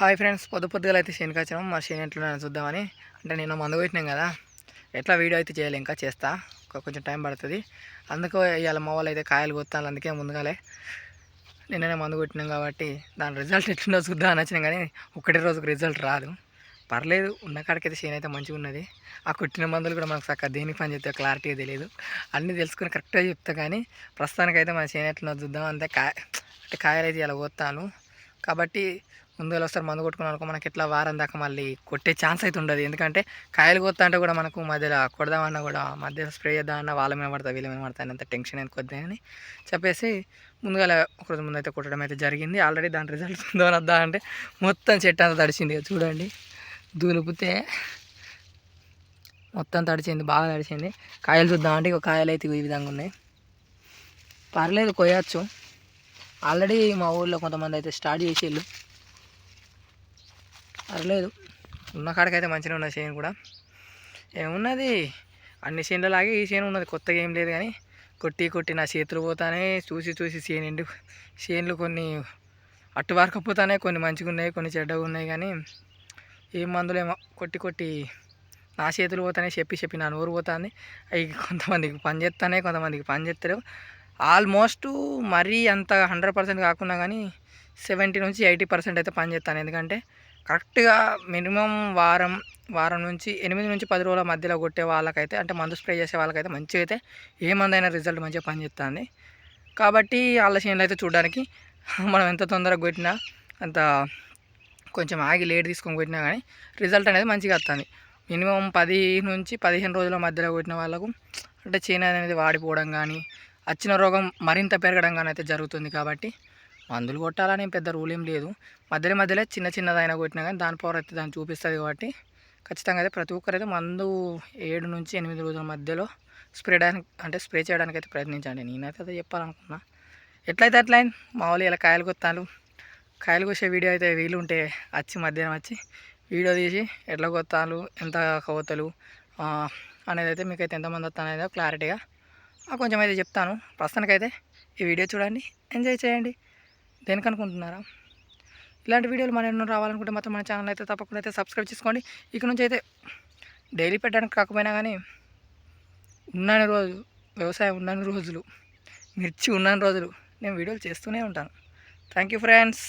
Hi friends పొద్దు పొద్దుగా అయితే శనికి వచ్చినాం. మా శని ఎట్లా చూద్దామని. అంటే నేను మందు కొట్టినాం కదా. ఎట్లా వీడియో అయితే చేయాలి ఇంకా చేస్తా. కొంచెం టైం పడుతుంది. అందుకు ఇవాళ మా వాళ్ళు అయితే కాయలు కొత్తాను అందుకే ముందుగాలే నిన్ననే మందు కొట్టినాం కాబట్టి దాని రిజల్ట్ ఎట్లుందో చూద్దాం అని వచ్చినాం కానీ ఒకటే రోజుకి రిజల్ట్ రాదు. పర్లేదు ఉన్న కాడికైతే శని అయితే మంచిగా ఉన్నది. ఆ కొట్టిన మందులు కూడా మనకు చక్కగా దేనికి పని చెప్తే క్లారిటీ తెలియదు. అన్నీ తెలుసుకుని కరెక్ట్గా చెప్తా కానీ ప్రస్తుతానికైతే మన శని ఎట్లా చూద్దాం. అంతే కాయ అంటే కాయలు అయితే ఇలా పోతాను కాబట్టి ముందుగా వస్తారు మందు కొట్టుకున్నాం అనుకో మనకి ఎట్లా వారం దాకా మళ్ళీ కొట్టే ఛాన్స్ అయితే ఉండదు. ఎందుకంటే కాయలు కొత్త అంటే కూడా మనకు మధ్యలో కొడదామన్నా కూడా మధ్యలో స్ప్రే చేద్దామన్నా వాళ్ళ మీద పడతా వీళ్ళ మీద పడతా అంత టెన్షన్ అయితే కొద్ది అని చెప్పేసి ముందుగా ఒకరోజు ముందు అయితే కొట్టడం అయితే జరిగింది. ఆల్రెడీ దాని రిజల్ట్ ఉందో వద్దా అంటే మొత్తం చెట్టు అంతా తడిచింది. చూడండి దులుపుతే మొత్తం తడిచింది బాగా తడిచింది. కాయలు చూద్దాం అంటే ఇక కాయలు అయితే ఈ విధంగా ఉన్నాయి. పర్లేదు కొయ్యచ్చు. ఆల్రెడీ మా ఊళ్ళో కొంతమంది అయితే స్టార్ట్ చేసేళ్ళు. అర్లేదు ఉన్న కాడికైతే మంచిగా ఉన్నది చేను కూడా. ఏమున్నది? అన్ని చేనులలాగే ఈ చేను ఉన్నది. కొత్తగా ఏం లేదు కానీ కొట్టి కొట్టి నా చేతులు పోతానే చూసి చూసి చేను ఎండు చేనులు కొన్ని అట్టు వారకపోతానే కొన్ని మంచిగా ఉన్నాయి కొన్ని చెడ్డగా ఉన్నాయి కానీ ఏం మందులేమో. కొట్టి కొట్టి నా చేతులు పోతానే చెప్పి చెప్పి నా నోరు పోతుంది. అవి కొంతమందికి పని చేస్తానే కొంతమందికి పని చేస్తారు ఆల్మోస్ట్ మరీ అంత హండ్రెడ్ పర్సెంట్ కాకుండా కానీ సెవెంటీ నుంచి ఎయిటీ పర్సెంట్ అయితే పనిచేస్తాను ఎందుకంటే కరెక్ట్గా మినిమం వారం వారం నుంచి ఎనిమిది నుంచి పది రోజుల మధ్యలో కొట్టే వాళ్ళకైతే అంటే మందు స్ప్రే చేసే వాళ్ళకైతే మంచిగా అయితే ఏ మందైనా రిజల్ట్ మంచిగా పనిచేస్తుంది కాబట్టి వాళ్ళ చేనులు అయితే చూడడానికి మనం ఎంత తొందరగా కొట్టినా అంత కొంచెం ఆగి లేట్ తీసుకొని కొట్టినా కానీ రిజల్ట్ అనేది మంచిగా వస్తుంది. మినిమం పది నుంచి పదిహేను రోజుల మధ్యలో కొట్టిన వాళ్ళకు అంటే చేను అనేది వాడిపోవడం కానీ వచ్చిన రోగం మరింత పెరగడం కానీ అయితే జరుగుతుంది కాబట్టి మందులు కొట్టాలని పెద్ద రూల్ ఏం లేదు. మధ్యలో మధ్యలో చిన్న చిన్నదైనా కొట్టినా కానీ దాని పవర్ అయితే దాన్ని చూపిస్తుంది కాబట్టి ఖచ్చితంగా అయితే ప్రతి ఒక్కరైతే మందు ఏడు నుంచి ఎనిమిది రోజుల మధ్యలో స్ప్రే చేయడానికి అంటే స్ప్రే చేయడానికి అయితే ప్రయత్నించండి. నేనైతే అదే చెప్పాలనుకున్నా. ఎట్లయితే అట్లా మామూలు ఇలా కాయలు కొత్తాను కాయలు కోసే వీడియో అయితే వీలు ఉంటే వచ్చి మధ్యాహ్నం వచ్చి వీడియో తీసి ఎట్లా కొత్తాలు ఎంత కోతలు అనేది అయితే మీకు అయితే ఎంతమంది వస్తానో క్లారిటీగా కొంచెం అయితే చెప్తాను. ప్రస్తుతానికైతే ఈ వీడియో చూడండి. ఎంజాయ్ చేయండి. దేనికి అనుకుంటున్నారా? ఇలాంటి వీడియోలు మన ఎన్నో రావాలనుకుంటే మాత్రం మన ఛానల్ అయితే తప్పకుండా అయితే సబ్స్క్రైబ్ చేసుకోండి. ఇక నుంచి అయితే డైలీ పెట్టడానికి కాకపోయినా కానీ ఉన్నాను రోజు వ్యవసాయం ఉన్నాను రోజులు మిర్చి ఉన్నాను రోజులు నేను వీడియోలు చేస్తూనే ఉంటాను. Thank you friends.